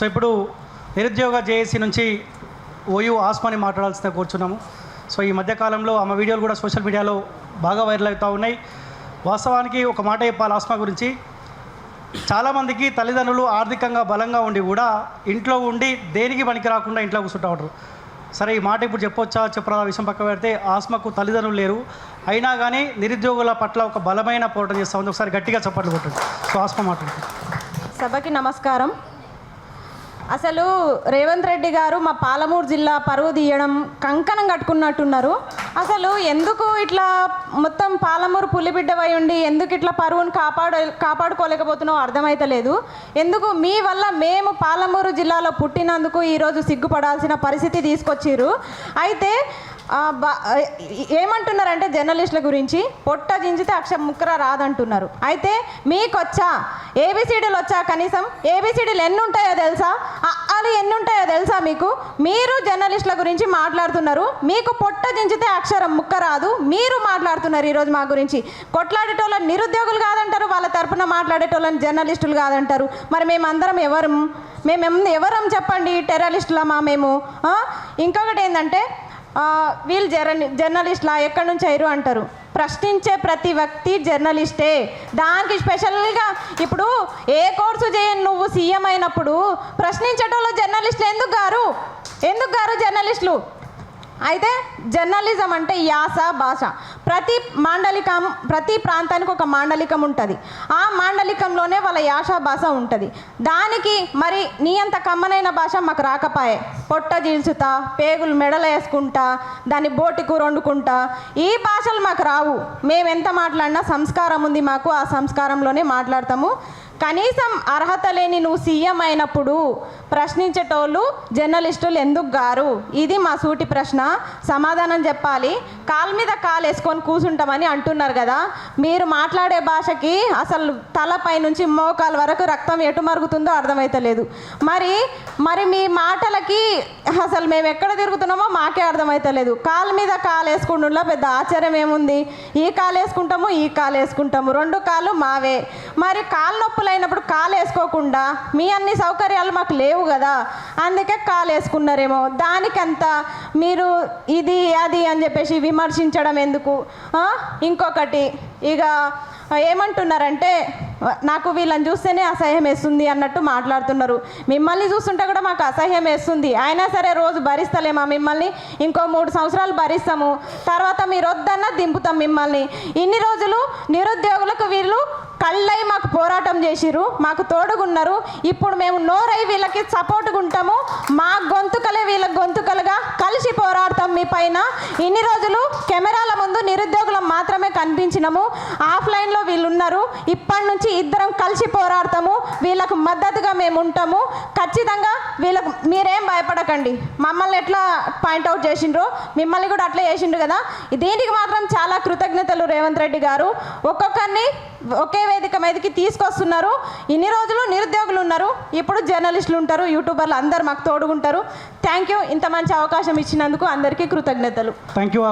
So ఇప్పుడు నిరుద్యోగ JAC నుంచి ఓయూ ఆస్మాని మాట్లాడాల్సిన కూర్చున్నాము. సో ఈ మధ్యకాలంలో ఆమె వీడియోలు కూడా సోషల్ మీడియాలో బాగా వైరల్ అవుతూ ఉన్నాయి. వాస్తవానికి ఒక మాట చెప్పాలి ఆస్మా గురించి. చాలామందికి తల్లిదండ్రులు ఆర్థికంగా బలంగా ఉండి కూడా ఇంట్లో ఉండి దేనికి పనికి రాకుండా ఇంట్లో కూర్చుంటా ఉంటారు. సరే ఈ మాట ఇప్పుడు చెప్పొచ్చా చెప్పరా విషయం పక్క పెడితే ఆస్మకు తల్లిదండ్రులు లేరు. అయినా కానీ నిరుద్యోగుల పట్ల ఒక బలమైన పోరాటం చేస్తూ ఉంది. ఒకసారి గట్టిగా చప్పట్లు కొట్టండి. సో ఆస్మా మాట్లాడుతుంది. సభకి నమస్కారం. అసలు రేవంత్ రెడ్డి గారు మా పాలమూరు జిల్లా పరువు తీయడం కంకణం కట్టుకున్నట్టున్నారు. అసలు ఎందుకు ఇట్లా మొత్తం పాలమూరు పులిబిడ్డవై ఉండి ఎందుకు ఇట్లా పరువును కాపాడ కాపాడుకోలేకపోతున్నావు అర్థమైతలేదు. ఎందుకు మీ వల్ల మేము పాలమూరు జిల్లాలో పుట్టినందుకు ఈరోజు సిగ్గుపడాల్సిన పరిస్థితి తీసుకొచ్చారు అయితే ఏమంటున్నారంటే జర్నలిస్టుల గురించి? పొట్ట జించితే అక్షరం ముక్కర రాదంటున్నారు. అయితే మీకొచ్చా? ఏబిసిడీలు వచ్చా కనీసం? ఏబిసిడీలు ఎన్ని ఉంటాయో తెలుసా అలు ఎన్ని ఉంటాయో తెలుసా మీకు? మీరు జర్నలిస్టుల గురించి మాట్లాడుతున్నారు. మీకు పొట్ట జించితే అక్షరం ముక్క రాదు. మీరు మాట్లాడుతున్నారు ఈరోజు మా గురించి. కొట్లాడేటోళ్ళని నిరుద్యోగులు కాదంటారు వాళ్ళ తరపున మాట్లాడేటోళ్ళని జర్నలిస్టులు కాదంటారు. మరి మేమందరం ఎవరు? మేము ఎవరం చెప్పండి టెర్రలిస్టులమా మేము? ఇంకొకటి ఏంటంటే వీళ్ళు జర్న జర్నలిస్ట్లా ఎక్కడి నుంచి అయ్యారు అంటారు? ప్రశ్నించే ప్రతి వ్యక్తి జర్నలిస్టే. దానికి స్పెషల్గా ఇప్పుడు ఏ కోర్సు చేయని నువ్వు సీఎం అయినప్పుడు ప్రశ్నించేటోళ్ళు జర్నలిస్టులు ఎందుకు గారు? ఎందుకు గారు జర్నలిస్టులు? అయితే జర్నలిజం అంటే యాస భాష. ప్రతి మాండలికం ప్రతి ప్రాంతానికి ఒక మాండలికం ఉంటుంది. ఆ మాండలికంలోనే వాళ్ళ యాస భాష ఉంటుంది. దానికి మరి నీ అంత కమ్మనైన భాష మాకు రాకపాయే. పొట్ట జీల్చుతా పేగులు మెడలు వేసుకుంటా దాన్ని బోటి కూర వండుకుంటా ఈ భాషలు మాకు రావు. మేము ఎంత మాట్లాడినా సంస్కారం ఉంది మాకు ఆ సంస్కారంలోనే మాట్లాడతాము. కనీసం అర్హత లేని నువ్వు సీఎం అయినప్పుడు ప్రశ్నించేటోళ్ళు జర్నలిస్టులు ఎందుకు గారు? ఇది మా సూటి ప్రశ్న. సమాధానం చెప్పాలి. కాలు మీద కాలు వేసుకొని కూర్చుంటామని అంటున్నారు కదా. మీరు మాట్లాడే భాషకి అసలు తలపై నుంచి మోకాల వరకు రక్తం ఎటు మరుగుతుందో అర్థమవుతలేదు మరి మరి మీ మాటలకి అసలు మేము ఎక్కడ తిరుగుతున్నామో మాకే అర్థమవుతలేదు కాలు మీద కాలు వేసుకుంటున్నా పెద్ద ఆశ్చర్యం ఏముంది? ఈ కాలు వేసుకుంటాము ఈ కాలు వేసుకుంటాము. రెండు కాళ్ళు మావే. మరి కాలు నొప్పులు అయినప్పుడు కాలు వేసుకోకుండా మీ అన్ని సౌకర్యాలు మాకు లేవు కదా అందుకే కాలు వేసుకున్నారేమో దానికంత మీరు ఇది అది అని చెప్పేసి విమర్శించడం ఎందుకు? ఇంకొకటి ఇక ఏమంటున్నారంటే నాకు వీళ్ళని చూస్తేనే అసహ్యం వేస్తుంది అన్నట్టు మాట్లాడుతున్నారు. మిమ్మల్ని చూస్తుంటే కూడా మాకు అసహ్యం వేస్తుంది. అయినా సరే రోజు భరిస్తలేమా మిమ్మల్ని? ఇంకో మూడు సంవత్సరాలు భరిస్తాము. తర్వాత మీరు వద్దన్నా దింపుతాం మిమ్మల్ని. ఇన్ని రోజులు నిరుద్యోగులకు వీళ్ళు కళ్ళై మాకు పోరాటం చేసిర్రు మాకు తోడుగున్నారు. ఇప్పుడు మేము నోరై వీళ్ళకి సపోర్ట్గా ఉంటాము. మా గొంతుకలే వీళ్ళ గొంతుకలుగా కలిసి పోరాడతాం మీ పైన. ఇన్ని రోజులు కెమెరాల ముందు నిరుద్యోగులం మాత్రమే కనిపించినము. ఆఫ్లైన్లో వీళ్ళు ఉన్నారు ఇప్పటి నుంచి ఇద్దరం కలిసి పోరాడతాము. వీళ్ళకు మద్దతుగా మేము ఉంటాము ఖచ్చితంగా వీళ్ళకు మీరేం భయపడకండి. మమ్మల్ని ఎట్లా పాయింట్అవుట్ చేసిండ్రు మిమ్మల్ని కూడా అట్లా చేసిండ్రు కదా. దీనికి మాత్రం చాలా కృతజ్ఞతలు రేవంత్ రెడ్డి గారు. ఒక్కొక్కరిని ఒకే వేదిక మీదకి తీసుకొస్తున్నారు. ఇన్ని రోజులు నిరుద్యోగులు ఉన్నారు. ఇప్పుడు జర్నలిస్టులు ఉంటారు యూట్యూబర్లు అందరు మాకు తోడుగుంటారు. Thank you. ఇంత మంచి అవకాశం ఇచ్చినందుకు అందరికీ కృతజ్ఞతలు. Thank you